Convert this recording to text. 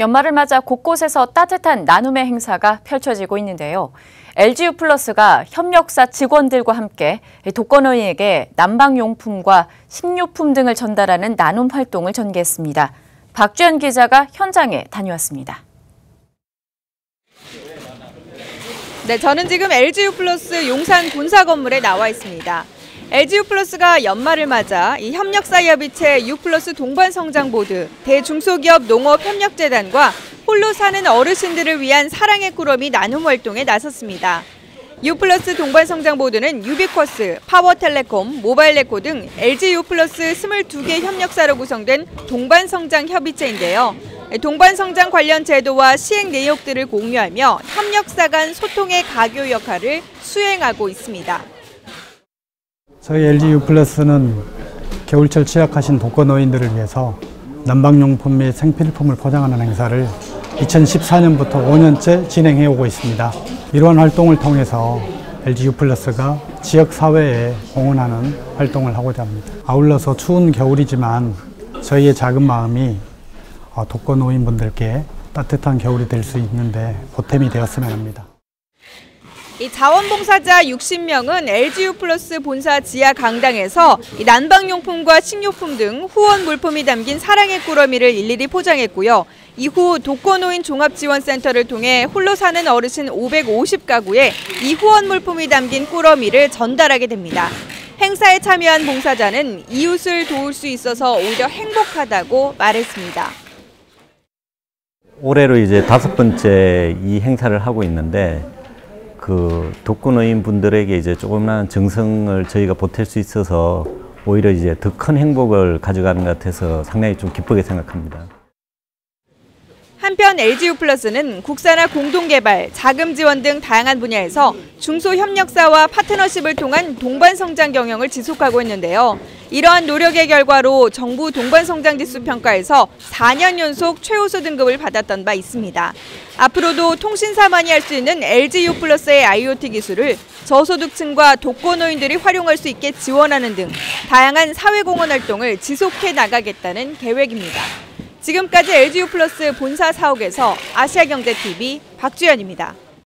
연말을 맞아 곳곳에서 따뜻한 나눔의 행사가 펼쳐지고 있는데요. LGU 플러스가 협력사 직원들과 함께 독거노인에게 난방용품과 식료품 등을 전달하는 나눔 활동을 전개했습니다. 박주연 기자가 현장에 다녀왔습니다. 네, 저는 지금 LGU 플러스 용산 본사 건물에 나와 있습니다. LGU 플러스가 연말을 맞아 이 협력사협의체 U 플러스 동반성장보드, 대중소기업 농업협력재단과 홀로 사는 어르신들을 위한 사랑의 꾸러미 나눔 활동에 나섰습니다. U 플러스 동반성장보드는 유비쿼스, 파워텔레콤, 모바일레코 등 LG U 플러스 22개 협력사로 구성된 동반성장협의체인데요. 동반성장 관련 제도와 시행 내역들을 공유하며 협력사 간 소통의 가교 역할을 수행하고 있습니다. 저희 LGU 플러스는 겨울철 취약하신 독거노인들을 위해서 난방용품 및 생필품을 포장하는 행사를 2014년부터 5년째 진행해 오고 있습니다. 이러한 활동을 통해서 LGU 플러스가 지역 사회에 공헌하는 활동을 하고자 합니다. 아울러서 추운 겨울이지만 저희의 작은 마음이 어, 독거노인분들께 따뜻한 겨울이 될 수 있는데 보탬이 되었으면 합니다. 이 자원봉사자 60명은 LGU 플러스 본사 지하 강당에서 난방용품과 식료품 등 후원 물품이 담긴 사랑의 꾸러미를 일일이 포장했고요. 이후 독거노인 종합지원센터를 통해 홀로 사는 어르신 550가구에 이 후원 물품이 담긴 꾸러미를 전달하게 됩니다. 행사에 참여한 봉사자는 이웃을 도울 수 있어서 오히려 행복하다고 말했습니다. 올해로 이제 다섯 번째 이 행사를 하고 있는데 그 독거노인 분들에게 이제 조금만 정성을 저희가 보탤 수 있어서 오히려 이제 더 큰 행복을 가져가는 것 같아서 상당히 좀 기쁘게 생각합니다. 한편 LGU 플러스는 국산화 공동개발, 자금 지원 등 다양한 분야에서 중소협력사와 파트너십을 통한 동반 성장 경영을 지속하고 있는데요. 이러한 노력의 결과로 정부 동반성장지수 평가에서 4년 연속 최우수 등급을 받았던 바 있습니다. 앞으로도 통신사만이 할 수 있는 LGU 플러스의 IoT 기술을 저소득층과 독거노인들이 활용할 수 있게 지원하는 등 다양한 사회공헌 활동을 지속해 나가겠다는 계획입니다. 지금까지 LGU 플러스 본사 사옥에서 아시아경제TV 박주연입니다.